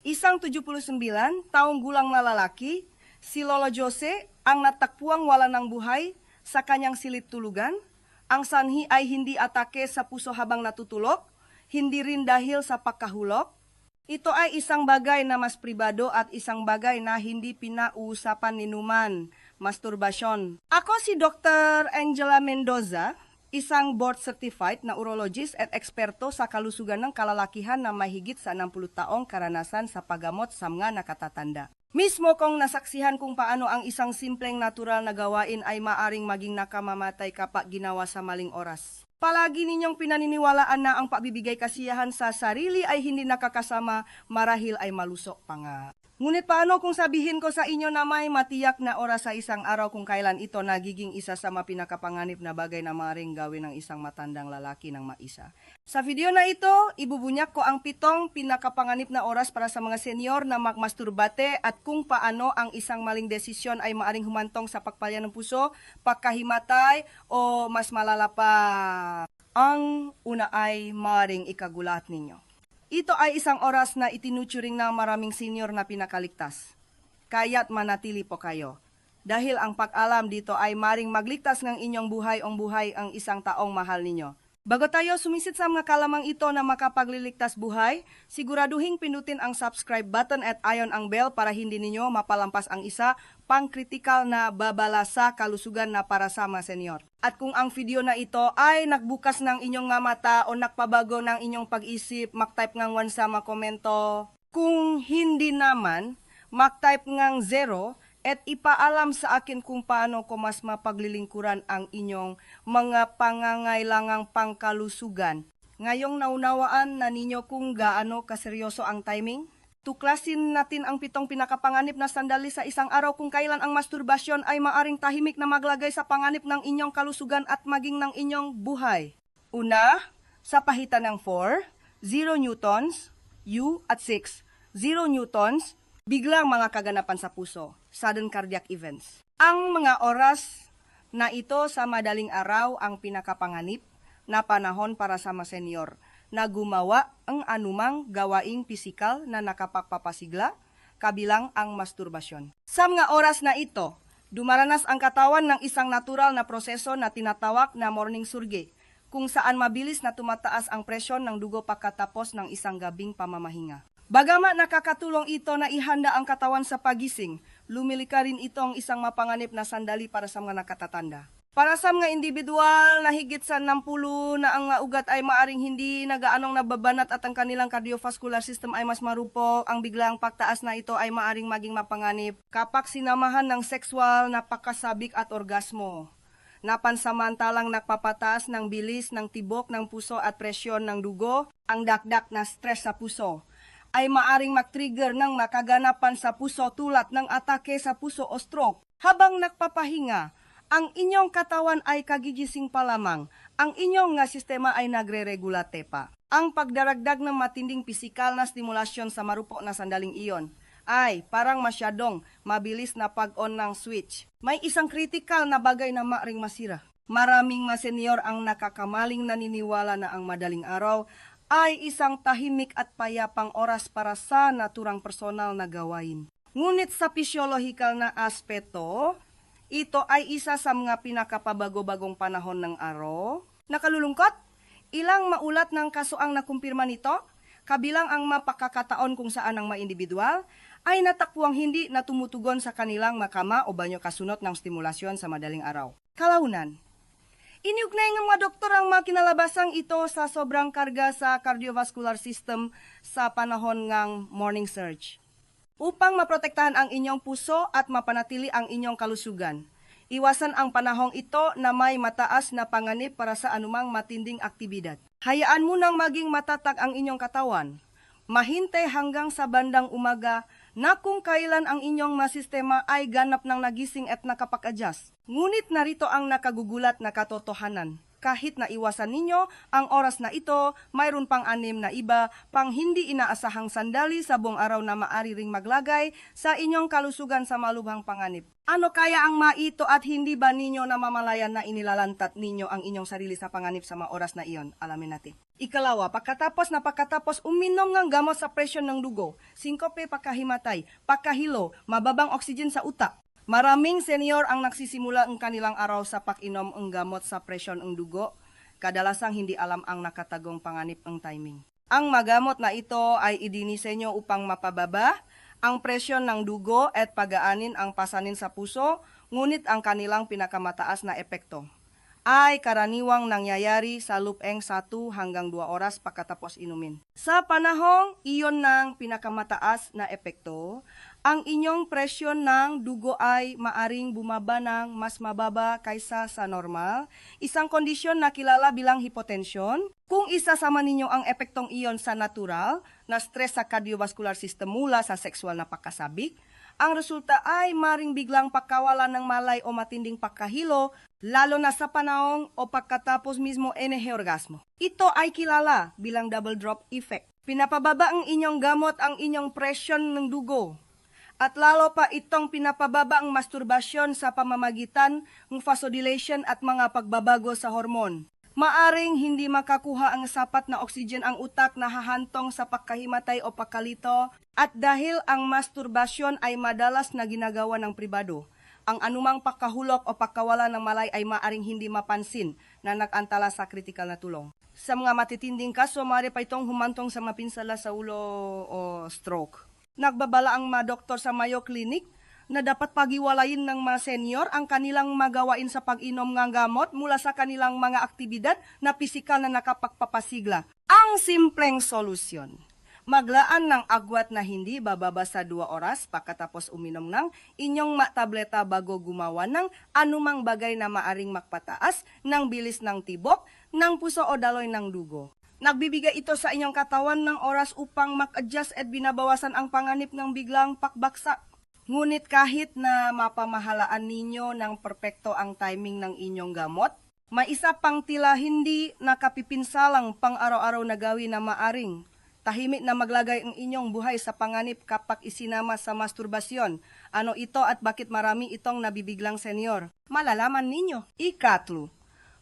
Isang 79 taong gulang na lalaki, si Lolo Jose, ang natakpuang wala ng buhay sa kanyang silid tulugan. Ang sanhi ay hindi atake sa puso habang natutulog, hindi rin dahil sa pagkahulog. Ito ay isang bagay na mas pribado at isang bagay na hindi pinauusapan ni Numan, masturbasyon. Ako si Dr. Angela Mendoza, isang board-certified na urologist at eksperto sa kalusugan ng kalalakihan na mahigit sa 60 taong karanasan sa paggamot sa mga nakatatanda. Mismo kong nasaksihan kung paano ang isang simpleng natural na gawain ay maaring maging nakamamatay kapag ginawa sa maling oras. Palagi ninyong pinaniniwalaan na ang pagbibigay kasiyahan sa sarili ay hindi nakakasama, marahil ay malusok pa nga. Ngunit paano kung sabihin ko sa inyo na may matiyak na oras sa isang araw kung kailan ito nagiging isa sa mga pinakapanganib na bagay na maring gawin ng isang matandang lalaki ng maisa? Sa video na ito, ibubunyak ko ang pitong pinakapanganib na oras para sa mga senyor na magmasturbate at kung paano ang isang maling desisyon ay maaring humantong sa pagpalya ng puso, pagkahimatay o mas malala pa. Ang una ay maring ikagulat ninyo. Ito ay isang oras na itinuturing ng maraming senior na pinakaligtas. Kaya't manatili po kayo. Dahil ang pag-alam dito ay maring magligtas ng inyong buhay o buhay ang isang taong mahal ninyo. Bago tayo sumisit sa mga kalamang ito na makapagliligtas buhay, siguraduhin pinutin ang subscribe button at ion ang bell para hindi ninyo mapalampas ang isa pang kritikal na babala sa kalusugan na para sa mga senyor. At kung ang video na ito ay nagbukas ng inyong nga mata o nakpabago ng inyong pag-isip, mag-type ng one sa mga komento. Kung hindi naman, mag-type ng zero at ipaalam sa akin kung paano ko mas mapaglilingkuran ang inyong mga pangangailangang pangkalusugan. Ngayong naunawaan na ninyo kung gaano kaseryoso ang timing? Tuklasin natin ang pitong pinakapanganib na sandali sa isang araw kung kailan ang masturbasyon ay maaring tahimik na maglagay sa panganib ng inyong kalusugan at maging ng inyong buhay. Una, sa pahitan ng 4, 0 newtons, U at 6, 0 newtons, biglang mga kaganapan sa puso, sudden cardiac events. Ang mga oras na ito sa madaling araw ang pinakapanganib na panahon para sa mga senyor na gumawa ang anumang gawaing pisikal na nakapagpapasigla, kabilang ang masturbasyon. Sa mga oras na ito, dumaranas ang katawan ng isang natural na proseso na tinatawag na morning surge, kung saan mabilis na tumataas ang presyon ng dugo pagkatapos ng isang gabing pamamahinga. Bagama nakakatulong ito na ihanda ang katawan sa pagising, lumilika rin itong isang mapanganib na sandali para sa mga nakatatanda. Para sa mga individual na higit sa 60 na ang ugat ay maaring hindi nagaanong nababanat at ang kanilang cardiovascular system ay mas marupok, ang biglang pagtaas na ito ay maaring maging mapanganib kapag sinamahan ng sexual na pakasabik at orgasmo. Napansamantalang nagpapataas ng bilis ng tibok ng puso at presyon ng dugo, ang dakdak na stress sa puso ay maaring mag-trigger ng makaganapan sa puso tulad ng atake sa puso o stroke. Habang nagpapahinga, ang inyong katawan ay kagigising pa lamang. Ang inyong nga sistema ay nagre-regulate pa. Ang pagdaragdag ng matinding pisikal na stimulasyon sa marupok na sandaling iyon ay parang masyadong mabilis na pag-on ng switch. May isang critical na bagay na maaring masira. Maraming mga ang nakakamaling naniniwala na ang madaling araw ay isang tahimik at payapang oras para sa naturang personal na gawain. Ngunit sa physiological na aspeto, ito ay isa sa mga pinakapabago-bagong panahon ng araw. Nakalulungkot, ilang maulat ng kaso ang nakumpirma nito, kabilang ang mapakakataon kung saan ang mga individual ay natakpuang hindi na tumutugon sa kanilang makama o banyo kasunot ng stimulasyon sa madaling araw. Kalaunan, Iniugnay ng mga doktor ang mga kinalabasang ito sa sobrang karga sa cardiovascular system sa panahon ng morning surge. Upang maprotektahan ang inyong puso at mapanatili ang inyong kalusugan, iwasan ang panahong ito na may mataas na panganib para sa anumang matinding aktibidad. Hayaan mo nang maging matatag ang inyong katawan. Mahintay hanggang sa bandang umaga na kung kailan ang inyong masistema ay ganap ng nagising at nakapag-adjust. Ngunit narito ang nakagugulat na katotohanan. kahit na iwasan ninyo ang oras na ito, mayroon pang anim na iba pang hindi inaasahang sandali sa buong araw na maari ring maglagay sa inyong kalusugan sa malubhang panganib. Ano kaya ang maito at hindi ba ninyo namamalayan na inilalantat ninyo ang inyong sarili sa panganib sa mga oras na iyon? Alamin natin. Ikalawa, pagkatapos na pagkatapos uminom ng gamot sa presyon ng dugo, sinkope pagkahimatay, pagkahilo, mababang oxygen sa utak, Maraming senior ang nagsisimula ang kanilang araw sa pag-inom ng gamot sa presyon ng dugo. Kadalasang hindi alam ang nakatagong panganib ang timing. Ang magamot na ito ay idinisenyo upang mapababa ang presyon ng dugo at pagaanin ang pasanin sa puso, ngunit ang kanilang pinakamataas na epekto ay karaniwang nangyayari sa lupeng 1 hanggang 2 oras pagkatapos inumin. Sa panahong iyon ng pinakamataas na epekto, ang inyong presyon ng dugo ay maaring bumaba ng mas mababa kaysa sa normal, isang kondisyon na kilala bilang hypotension. Kung isasama ninyo ang epektong iyon sa natural na stress sa cardiovascular system mula sa sexual na pagkasabik, ang resulta ay maring biglang pagkawalan ng malay o matinding pagkahilo, lalo na sa panahong o pagkatapos mismo enehe orgasmo. Ito ay kilala bilang double drop effect. Pinapababa ang inyong gamot ang inyong presyon ng dugo. At lalo pa itong pinapababa ang masturbasyon sa pamamagitan ng vasodilation at mga pagbabago sa hormon. Maaring hindi makakuha ang sapat na oxygen ang utak na hahantong sa pagkahimatay o pagkalito at dahil ang masturbasyon ay madalas na ginagawa ng pribado, ang anumang pagkahulok o pagkawala ng malay ay maaring hindi mapansin na nag-antala sa kritikal na tulong. Sa mga matitinding kaso, maaari pa itong humantong sa mapinsala sa ulo o stroke. Nagbabala ang mga doktor sa Mayo Clinic na dapat pagiwalayin ng mga senior ang kanilang magawain sa pag-inom ng gamot mula sa kanilang mga aktibidad na pisikal na nakapagpapasigla. Ang simpleng solusyon. Maglaan ng agwat na hindi bababa sa 2 oras pagkatapos uminom ng inyong matableta bago gumawa ng anumang bagay na maaring magpataas ng bilis ng tibok, ng puso o daloy ng dugo. Nagbibigay ito sa inyong katawan ng oras upang mag-adjust at binabawasan ang panganib ng biglang pakbaksak. Ngunit kahit na mapamahalaan ninyo ng perpekto ang timing ng inyong gamot, may isa pang tila hindi nakapipinsalang pang-araw-araw na gawin na maaring tahimik na maglagay ang inyong buhay sa panganib kapag isinama sa masturbasyon. Ano ito at bakit marami itong nabibiglang senyor? Malalaman ninyo. Ikatlo,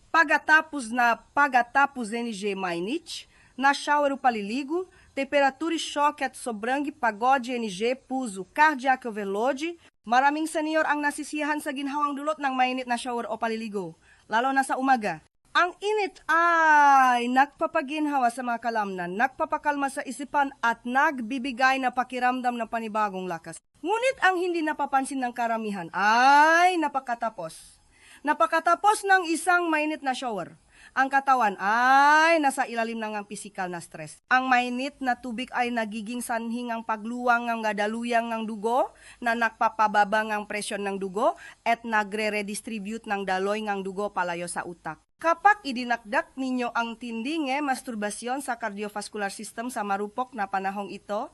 Pagatapos na pagatapos NG Mainit, na shower o paliligo, temperatura e choque at sobrang pagode NG puso cardiac overload, maraming senior ang nasisiyahan sa ginhawang dulot ng mainit na shower o paliligo, lalo na sa umaga. Ang init ay nagpapaginhawa sa mga kalamnan, nagpapakalma sa isipan at nagbibigay na pakiramdam ng panibagong lakas. Ngunit ang hindi napapansin ng karamihan ay napakatapos. Napakatapos ng isang mainit na shower, ang katawan ay nasa ilalim ng ang pisikal na stress. Ang mainit na tubig ay nagiging sanhing ang pagluwang ng gadaluyang ng dugo na nakpapababa ng presyon ng dugo at nagre-redistribute ng daloy ng dugo palayo sa utak. Kapag idinakdak ninyo ang tinding eh, masturbasyon sa cardiovascular system sa marupok na panahong ito,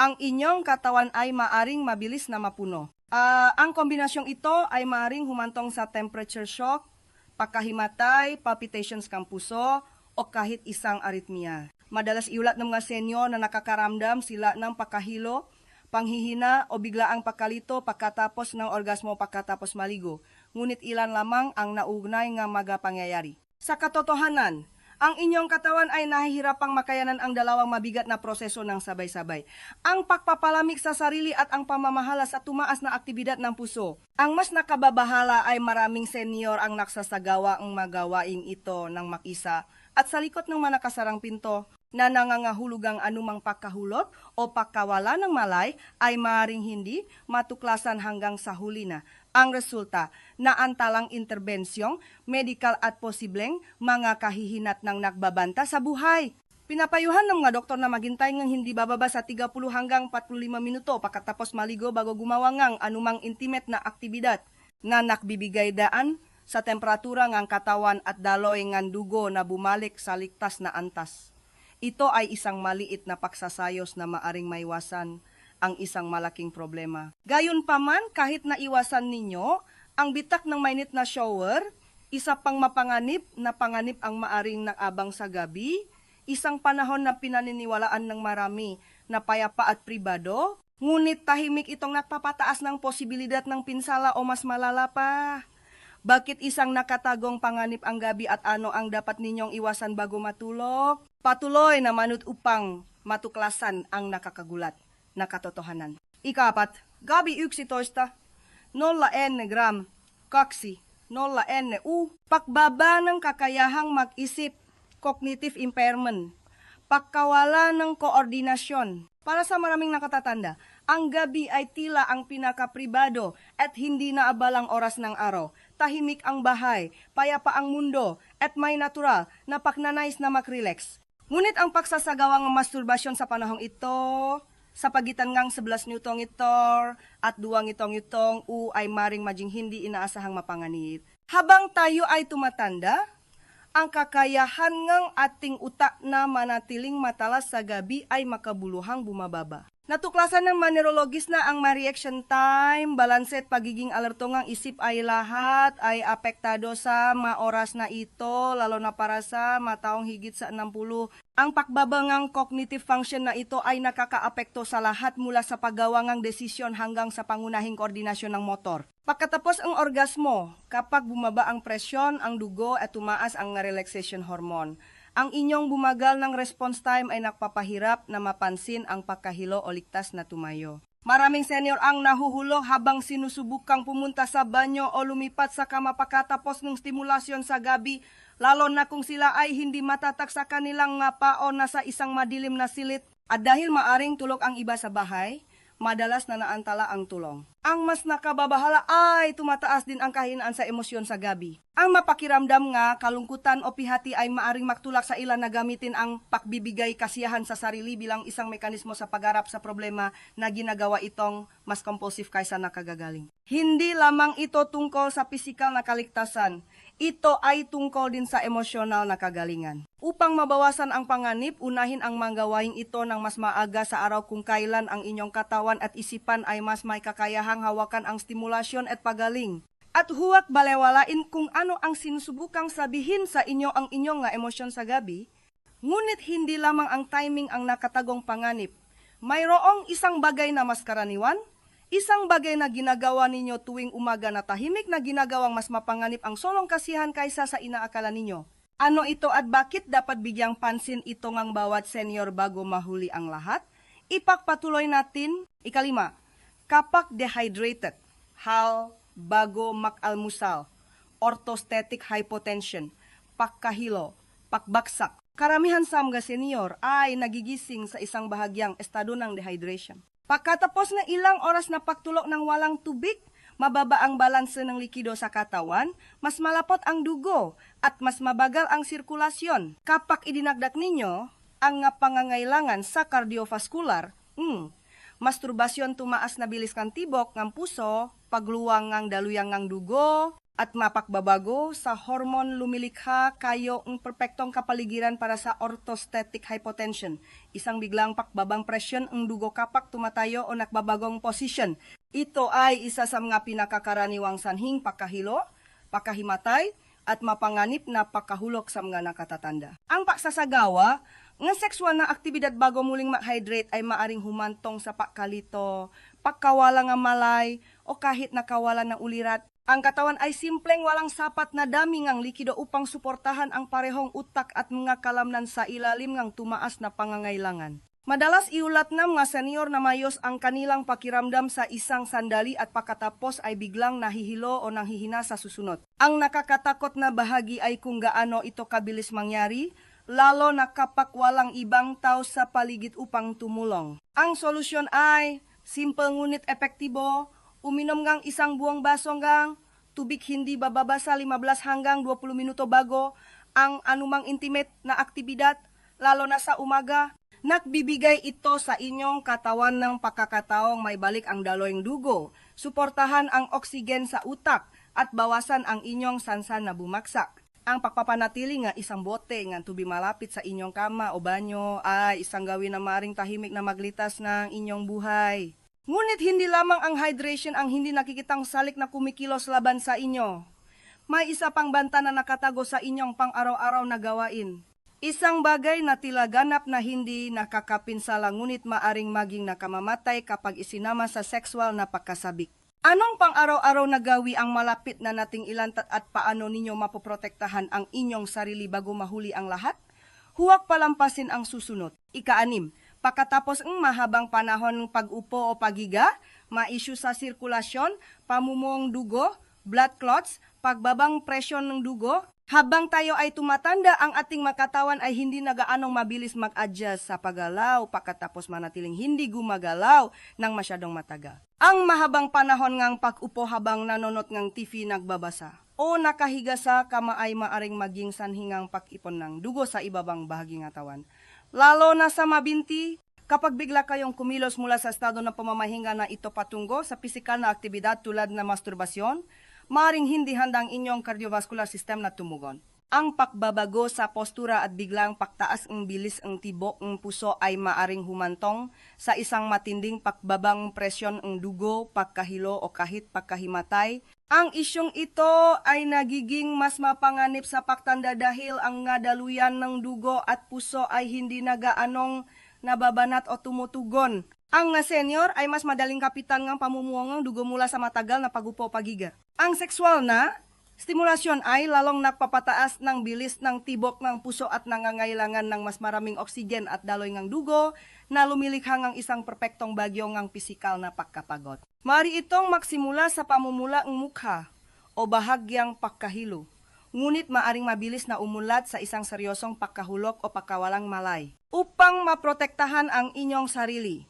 ang inyong katawan ay maaring mabilis na mapuno. Ah, ang kombinasyong ito ay maaring humantong sa temperature shock, pagkahimatay, palpitations ng puso, o kahit isang arrhythmia. Madalas iulat ng mga senyo na nakakaramdam sila ng pagkahilo, panghihina o biglaang pagkalito pagkatapos ng orgasmo pagkatapos maligo. Ngunit ilan lamang ang naugnay nga mga pangyayari. Sa katotohanan, ang inyong katawan ay nahihirapang makayanan ang dalawang mabigat na proseso ng sabay-sabay. Ang pagpapalamig sa sarili at ang pamamahala sa tumaas na aktibidad ng puso. Ang mas nakababahala ay maraming senior ang nagsasagawa ang magawaing ito ng makisa at sa likod ng mga nakasarang pinto na nangangahulugang anumang pagkahulot o pagkawala ng malay ay maaaring hindi matuklasan hanggang sa huli na. Ang resulta, naantalang interbensyong, medical at posibleng mga kahihinat ng nagbabanta sa buhay. Pinapayuhan ng mga doktor na maghintay ng hindi bababa sa 30 hanggang 45 minuto pagkatapos maligo bago gumawa ng anumang intimate na aktibidad na nakbibigay daan sa temperatura ng katawan at daloy ng dugo na bumalik sa ligtas na antas. Ito ay isang maliit na paksasayos na maaring maiwasan ang isang malaking problema. Gayon pa man, kahit naiwasan ninyo ang bitak ng mainit na shower, Isa pang mapanganib na panganib ang maaring nakabang sa gabi, isang panahon na pinaniniwalaan ng marami na payapa at pribado, ngunit tahimik itong nagpapataas ng posibilidad ng pinsala o mas malala pa. Bakit isang nakatagong panganib ang gabi at ano ang dapat ninyong iwasan bago matulog? Patuloy na manut upang matuklasan ang nakakagulat na katotohanan. Ikapat, gabi yksitoista, nolla enne gram, kaksi, nolla enne u, pakbaba ng kakayahang mag-isip, cognitive impairment, pagkawala ng koordinasyon. Para sa maraming nakatatanda, ang gabi ay tila ang pinakapribado at hindi naabalang oras ng araw. Tahimik ang bahay, payapa ang mundo, at may natural na paknanais na makrelax. Ngunit ang pagsasagawang masturbasyon sa panahong ito, sa pagitan ngang 11 newtong itor at duwang itong itong u ay maring majing hindi inaasahang mapanganib. Habang tayo ay tumatanda, ang kakayahan ngang ating utak na manatiling matalas sa gabi ay makabuluhang bumababa. Natuklasan ng manerologist na ang ma-reaction time, balance at pagiging alerto ngang isip ay lahat ay apektado sa maoras na ito, lalo na para sa mataong higit sa 60. Ang pakbabangang cognitive function na ito ay nakakaapekto sa lahat mula sa paggawangang desisyon hanggang sa pangunahing koordinasyon ng motor. Pagkatapos ang orgasmo, kapag bumaba ang presyon, ang dugo at tumaas ang relaxation hormone. Ang inyong bumagal ng response time ay nakpapahirap na mapansin ang pagkahilo o ligtas na tumayo. Maraming senior ang nahuhulog habang sinusubukang pumunta sa banyo o lumipat sa kama pagkatapos ng stimulasyon sa gabi, lalo na kung sila ay hindi matatak sa kanilang nga pao na sa isang madilim na silit. At dahil maaring tulog ang iba sa bahay, madalas na naantala ang tulong. Ang mas nakababahala ay tumataas din ang kahinaan sa emosyon sa gabi. Ang mapakiramdam nga, kalungkutan o pihati ay maaring magtulak sa ilan na gamitin ang pakbibigay kasiyahan sa sarili bilang isang mekanismo sa pagharap sa problema na ginagawa itong mas compulsive kaysa nakagagaling. Hindi lamang ito tungkol sa pisikal na kaligtasan, ito ay tungkol din sa emosyonal na kagalingan. Upang mabawasan ang panganib, unahin ang manggawaing ito ng mas maaga sa araw kung kailan ang inyong katawan at isipan ay mas may kakayahang hawakan ang stimulasyon at pagaling. At huwag balewalain kung ano ang sinusubukang sabihin sa inyo ang inyong nga emosyon sa gabi, ngunit hindi lamang ang timing ang nakatagong panganib. Mayroong isang bagay na mas karaniwan, Isang bagay na ginagawa ninyo tuwing umaga na tahimik na ginagawang mas mapanganib ang solong kasihan kaysa sa inaakala ninyo. Ano ito at bakit dapat bigyang pansin ito ngang bawat senior bago mahuli ang lahat? Ipagpatuloy natin. Ikalima, kapag dehydrated, hal bago makalmusal, orthostatic hypotension, pagkahilo, pakbaksak. Karamihan sa mga senior ay nagigising sa isang bahagyang estado ng dehydration. Pagkatapos ng ilang oras na pagtulog ng walang tubig, mababa ang balanse ng likido sa katawan, mas malapot ang dugo, at mas mabagal ang sirkulasyon. Kapag idinagdag ninyo ang nga pangangailangan sa cardiovascular, hmm, masturbasyon tumaas na bilis kang tibok ng puso, pagluwang ng daluyang ng dugo, at mapakbabago sa hormon lumilikha kayo ang perpektong kapaligiran para sa orthostatic hypotension. Isang biglang pakbabang presyon ang dugo kapak tumatayo o nakbabagong posisyon. Ito ay isa sa mga pinakakaraniwang sanhing pakahilo, pakahimatay, at mapanganip na pakahulok sa mga nakatatanda. Ang paksasagawa, nga sexual na aktibidad bago muling ma-hydrate ay maaring humantong sa pagkalito, pagkawala nga malay, o kahit nakawala ng ulirat ang katawan ay simpleng walang sapat na dami ngang likido upang suportahan ang parehong utak at mga kalamnan sa ilalim ngang tumaas na pangangailangan. Madalas iulat ng mga senior na mayos ang kanilang pakiramdam sa isang sandali at pagkatapos ay biglang nahihilo o nanghihina sa susunod. Ang nakakatakot na bahagi ay kung gaano ito kabilis mangyari, lalo na kapag walang ibang tao sa paligid upang tumulong. Ang solusyon ay simple ngunit epektibo, uminom ngang isang buong baso ngang tubig hindi bababa sa 15 hanggang 20 minuto bago ang anumang intimate na aktibidad, lalo na sa umaga. Nagbibigay ito sa inyong katawan ng pagkakataong may balik ang daloyng dugo, suportahan ang oksigen sa utak, at bawasan ang inyong sansan na bumaksak. Ang pagpapanatili nga isang bote nga tubig malapit sa inyong kama o banyo ay isang gawin na maring tahimik na maglitas ng inyong buhay. Ngunit hindi lamang ang hydration ang hindi nakikitang salik na kumikilos laban sa inyo. may isa pang banta na nakatago sa inyong pang-araw-araw na gawain. Isang bagay na tila ganap na hindi nakakapinsala ngunit maaring maging nakamamatay kapag isinama sa sexual na pagkasabik. Anong pang-araw-araw na gawi ang malapit na nating ilantat at paano ninyo mapoprotektahan ang inyong sarili bago mahuli ang lahat? Huwag palampasin ang susunod. Ikaanim, pagkatapos ng mahabang panahon ng pag-upo o pagiga, ma-issue sa sirkulasyon, pamumuong dugo, blood clots, pagbabang presyon ng dugo, habang tayo ay tumatanda, ang ating makatawan ay hindi na gaanong mabilis mag-adjust sa paggalaw pagkatapos manatiling hindi gumagalaw ng masyadong matagal. Ang mahabang panahon ngang pag-upo habang nanonot ng TV nagbabasa o nakahiga sa kama ay maaring maging sanhingang pag-ipon ng dugo sa ibabang bahagi ng katawan. Lalo na sa mabinti, kapag bigla kayong kumilos mula sa estado ng pamamahinga na ito patungo sa pisikal na aktibidad tulad na masturbasyon, maring hindi handang inyong cardiovascular system na tumugon. Ang pakbabago sa postura at biglang paktaas ng bilis ng tibok ng puso ay maaring humantong sa isang matinding pakbabang presyon ng dugo, pagkahilo o kahit pagkahimatay. Ang isyong ito ay nagiging mas mapanganib sa pagtanda dahil ang nga daluyan ng dugo at puso ay hindi na gaanong nababanat o tumutugon. Ang senior ay mas madaling kapitan ng pamumuong ng dugo mula sa matagal na pagupo pagiga. Ang sexual na stimulasyon ay lalong nagpapataas ng bilis ng tibok ng puso at nangangailangan ng mas maraming oksigen at daloy ng dugo na lumilikha ng isang perpektong bagyo ng pisikal na pagkapagot. Mari itong magsimula sa pamumula ng mukha o bahagyang pagkahilo. Ngunit maaring mabilis na umulat sa isang seryosong pagkahulok o pagkawalang malay. Upang maprotektahan ang inyong sarili,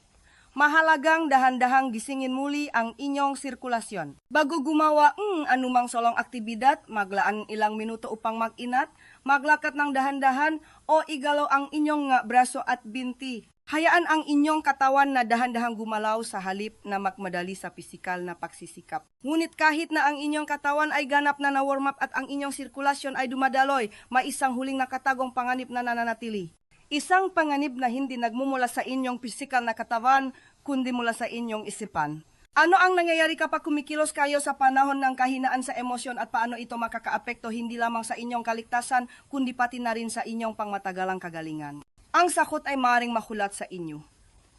mahalagang dahan-dahang gisingin muli ang inyong sirkulasyon. Bago gumawa ng anumang solong aktibidad, maglaan ilang minuto upang mag-inat, maglakat ng dahan-dahan o igalaw ang inyong nga braso at binti. Hayaan ang inyong katawan na dahan-dahang gumalaw sa halip na magmadali sa pisikal na pagsisikap. Ngunit kahit na ang inyong katawan ay ganap na na-warm up at ang inyong sirkulasyon ay dumadaloy, may isang huling nakatagong panganib na nananatili. Isang panganib na hindi nagmumula sa inyong pisikal na katawan, kundi mula sa inyong isipan. Ano ang nangyayari kapag kumikilos kayo sa panahon ng kahinaan sa emosyon at paano ito makakaapekto hindi lamang sa inyong kaligtasan, kundi pati na rin sa inyong pangmatagalang kagalingan? Ang sakot ay maring makulat sa inyo.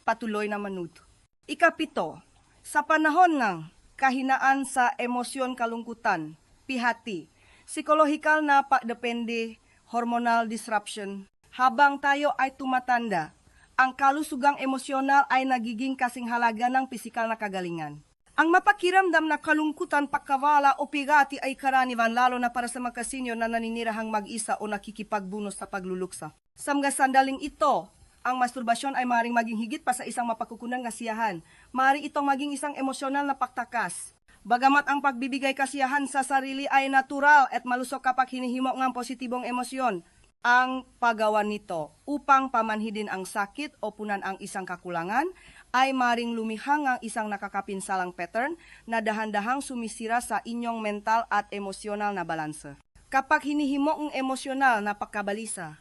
Patuloy na manuto. Ikapito, sa panahon ng kahinaan sa emosyon kalungkutan, pihati, psikolohikal na pagdepende, hormonal disruption, habang tayo ay tumatanda, ang kalusugang emosyonal ay nagiging kasing halaga ng pisikal na kagalingan. Ang mapakiramdam na kalungkutan, pagkawala o pigati ay karaniwan lalo na para sa mga kasinyo na naninirahang mag-isa o nakikipagbunos sa pagluluksa. Sa mga sandaling ito, ang masturbasyon ay maring maging higit pa sa isang mapakukunang kasiyahan. Maaari itong maging isang emosyonal na paktakas. Bagamat ang pagbibigay kasiyahan sa sarili ay natural at malusok kapag hinihimo ng positibong emosyon, ang paggawa nito upang pamanhidin ang sakit o punan ang isang kakulangan ay maring lumihang ang isang nakakapinsalang pattern na dahan-dahang sumisira sa inyong mental at emosyonal na balanse. Kapag hinihimo ang emosyonal na pagkabalisa,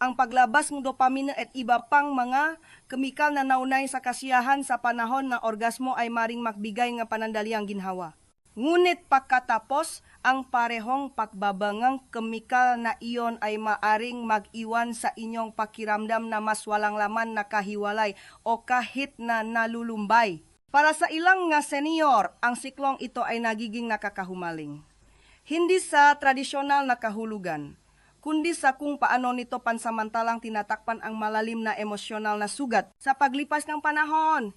ang paglabas ng dopamine at iba pang mga kemikal na naunay sa kasiyahan sa panahon na orgasmo ay maring magbigay ng panandaliang ginhawa. Ngunit pagkatapos, ang parehong pagbabangang kemikal na iyon ay maaring mag-iwan sa inyong pakiramdam na mas walang laman na kahiwalay o kahit na nalulumbay. Para sa ilang nga senior, ang siklong ito ay nagiging nakakahumaling. Hindi sa tradisyonal na kahulugan, kundi sa kung paano nito pansamantalang tinatakpan ang malalim na emosyonal na sugat sa paglipas ng panahon.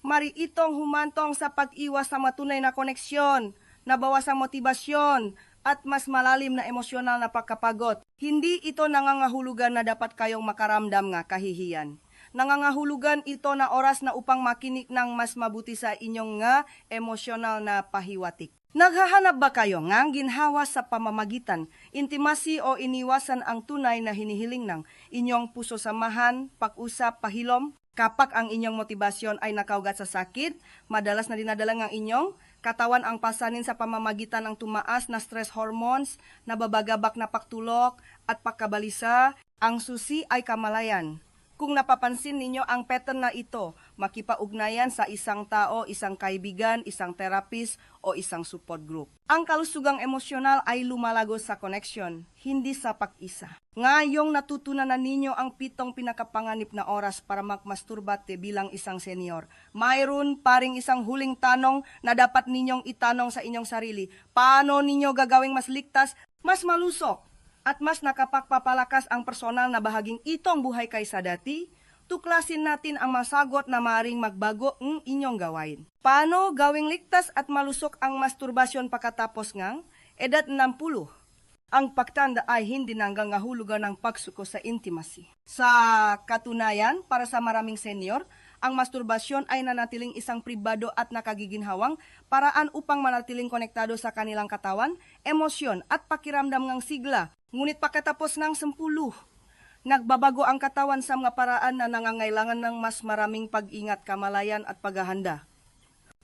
Mari itong humantong sa pag-iwas sa matunay na koneksyon, nabawas ang motibasyon, at mas malalim na emosyonal na pagkapagod. Hindi ito nangangahulugan na dapat kayong makaramdam nga kahihiyan. Nangangahulugan ito na oras na upang makinig ng mas mabuti sa inyong nga emosyonal na pahiwatik. Naghahanap ba kayo ng ginhawa sa pamamagitan, intimasi o iniwasan ang tunay na hinihiling ng inyong puso samahan, pag-usap, pahilom? Kapag ang inyong motibasyon ay nakaugat sa sakit, madalas na dinadala ng inyong katawan ang pasanin sa pamamagitan ng tumaas na stress hormones, nababagabak na pagtulok at pagkabalisa, ang susi ay kamalayan. Kung napapansin ninyo ang pattern na ito, makipaugnayan sa isang tao, isang kaibigan, isang therapist o isang support group. Ang kalusugang emosyonal ay lumalago sa connection, hindi sa pag-isa. Ngayong natutunan na ninyo ang pitong pinakapanganib na oras para magmasturbate bilang isang senior, mayroon paring isang huling tanong na dapat ninyong itanong sa inyong sarili. Paano ninyo gagawing mas ligtas, mas malusok, at mas nakapagpapalakas ang personal na bahaging itong buhay kaysa dati, tuklasin natin ang masagot na maring magbago ng inyong gawain. Paano gawing ligtas at malusok ang masturbasyon pagkatapos ngang edad 60? Ang pagtanda ay hindi nanggang ngahulugan ng pagsuko sa intimacy. Sa katunayan, para sa maraming senior, ang masturbasyon ay nanatiling isang pribado at nakagiginhawang paraan upang manatiling konektado sa kanilang katawan, emosyon at pakiramdam ng sigla. Ngunit pagkatapos ng sempuluh, nagbabago ang katawan sa mga paraan na nangangailangan ng mas maraming pag-ingat, kamalayan at paghahanda.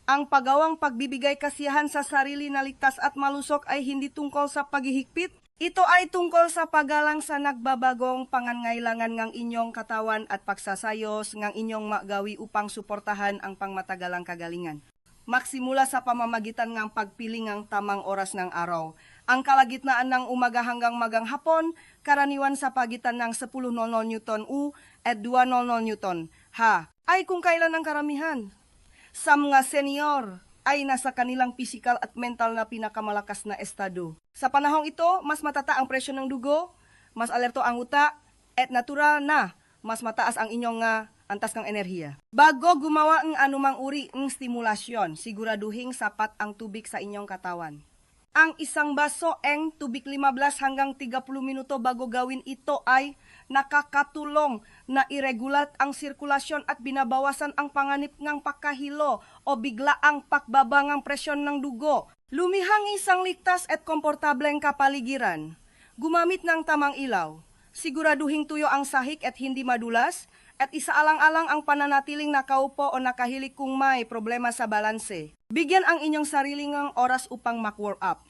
Ang pagawang pagbibigay kasiyahan sa sarili na ligtas at malusok ay hindi tungkol sa paghihigpit. Ito ay tungkol sa pagalang sa nagbabagong pangangailangan ng inyong katawan at pagsasayos ng inyong magawi upang suportahan ang pangmatagalang kagalingan. Maksimula sa pamamagitan ng pagpili ng tamang oras ng araw. Ang kalagitnaan ng umaga hanggang magang hapon, karaniwan sa pagitan ng 10.00 Newton U at 2.00 Newton Ha. Ay kung kailan ang karamihan sa mga senior ay nasa kanilang physical at mental na pinakamalakas na estado. Sa panahong ito, mas matata ang presyon ng dugo, mas alerto ang uta, at natural na mas mataas ang inyong nga antas ng enerhiya. Bago gumawa ng anumang uri ng stimulasyon, siguraduhing sapat ang tubig sa inyong katawan. Ang isang baso ng tubig 15 hanggang 30 minuto bago gawin ito ay nakakatulong na iregulat ang sirkulasyon at binabawasan ang panganib ng pagkahilo o biglaang pakbaba ng presyon ng dugo. Lumihang isang ligtas at komportableng kapaligiran. Gumamit ng tamang ilaw. Siguraduhing tuyo ang sahig at hindi madulas at isaalang-alang ang pananatiling nakaupo o nakahilik kung may problema sa balanse. Bigyan ang inyong sarili ng oras upang mag-work up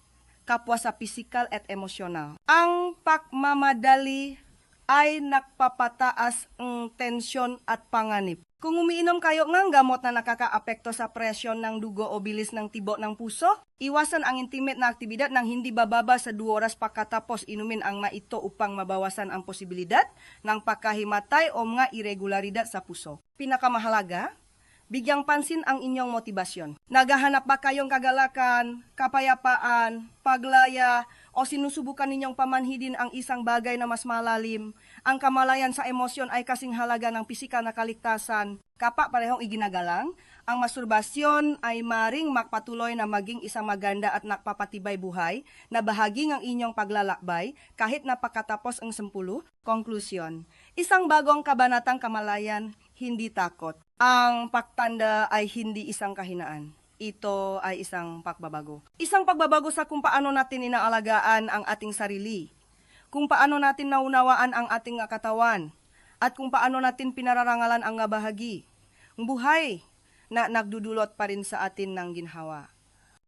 kapwa sa pisikal at emosyonal. Ang pagmamadali ay nakpapataas ang tensyon at panganib. Kung umiinom kayo ng gamot na nakakaapekto sa presyon ng dugo o bilis ng tibo ng puso, iwasan ang intimate na aktibidad ng hindi bababa sa 2 oras pagkatapos inumin ang maito upang mabawasan ang posibilidad ng pagkahimatay o mga irregularidad sa puso. Pinakamahalaga, Bigyang pansin ang inyong motibasyon. Naghahanap ba kayong kagalakan, kapayapaan, paglaya, o sinusubukan ninyong pamanhidin ang isang bagay na mas malalim? Ang kamalayan sa emosyon ay kasing halaga ng pisikal na kaligtasan. Kapa parehong iginagalang, ang masturbasyon ay maring makpatuloy na maging isang maganda at nakpapatibay buhay na bahagi ng inyong paglalakbay kahit napakatapos ang sempuluh. Konklusyon, isang bagong kabanatang kamalayan, hindi takot. Ang pagtanda ay hindi isang kahinaan. Ito ay isang pagbabago. Isang pagbabago sa kung paano natin inaalagaan ang ating sarili, kung paano natin naunawaan ang ating katawan, at kung paano natin pinararangalan ang bahagi. Ang buhay na nagdudulot pa rin sa atin ng ginhawa.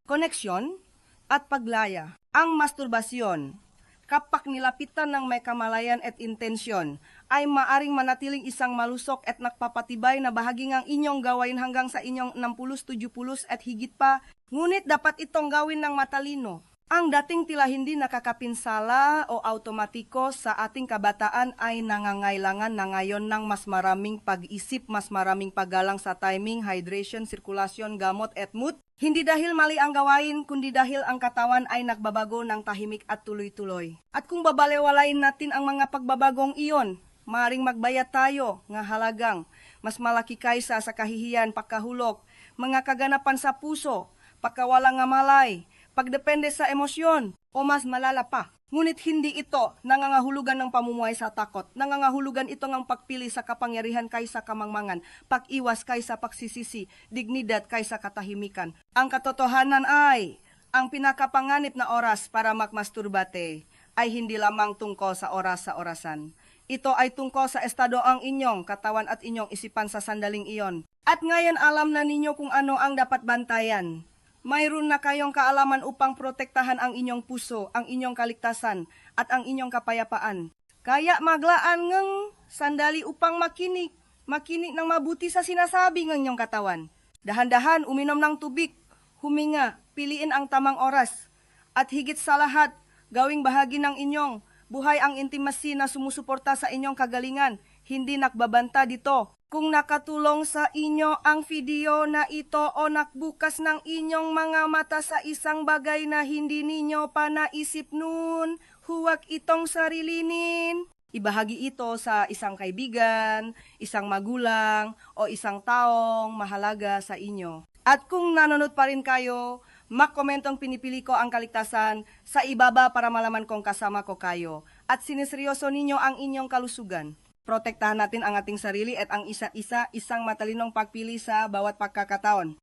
Koneksyon at paglaya. Ang masturbasyon, kapag nilapitan ng may kamalayan at intensyon, ay maaring manatiling isang malusok at nakpapatibay na bahagi ng inyong gawain hanggang sa inyong 60-70 at higit pa. Ngunit dapat itong gawin ng matalino. Ang dating tila hindi nakakapinsala o automatiko sa ating kabataan ay nangangailangan na ngayon ng mas maraming pag-isip, mas maraming paggalang sa timing, hydration, sirkulasyon, gamot at mood. Hindi dahil mali ang gawain, kundi dahil ang katawan ay nagbabago ng tahimik at tuloy-tuloy. At kung babalewalain natin ang mga pagbabagong iyon, maring magbayad tayo nga halagang mas malaki kaysa sa kahihiyan, pagkahulok, mga kaganapan sa puso, pagkawala nga malay, pagdepende sa emosyon, o mas malala pa. Ngunit hindi ito nangangahulugan ng pamumuhay sa takot. Nangangahulugan ito ng pagpili sa kapangyarihan kaysa kamangmangan, pag-iwas kaysa pagsisisi, dignidad kaysa katahimikan. Ang katotohanan ay, ang pinakapanganib na oras para magmasturbate ay hindi lamang tungkol sa oras sa orasan. Ito ay tungkol sa estado ang inyong katawan at inyong isipan sa sandaling iyon. At ngayon alam na ninyo kung ano ang dapat bantayan. Mayroon na kayong kaalaman upang protektahan ang inyong puso, ang inyong kaligtasan, at ang inyong kapayapaan. Kaya maglaan ng sandali upang makinig, makinig ng mabuti sa sinasabi ng inyong katawan. Dahan-dahan, uminom ng tubig, huminga, piliin ang tamang oras. At higit sa lahat, gawing bahagi ng inyong buhay ang intimacy na sumusuporta sa inyong kagalingan, hindi nakbabanta dito. Kung nakatulong sa inyo ang video na ito o nakbukas ng inyong mga mata sa isang bagay na hindi ninyo pa naisip noon, huwag itong sarilinin. Ibahagi ito sa isang kaibigan, isang magulang, o isang taong mahalaga sa inyo. At kung nanonood pa rin kayo, makomentong pinipili ko ang kaligtasan sa ibaba para malaman kong kasama ko kayo. At siniseryoso ninyo ang inyong kalusugan. Protektahan natin ang ating sarili at ang isa't isa isang matalinong pagpili sa bawat pagkakataon.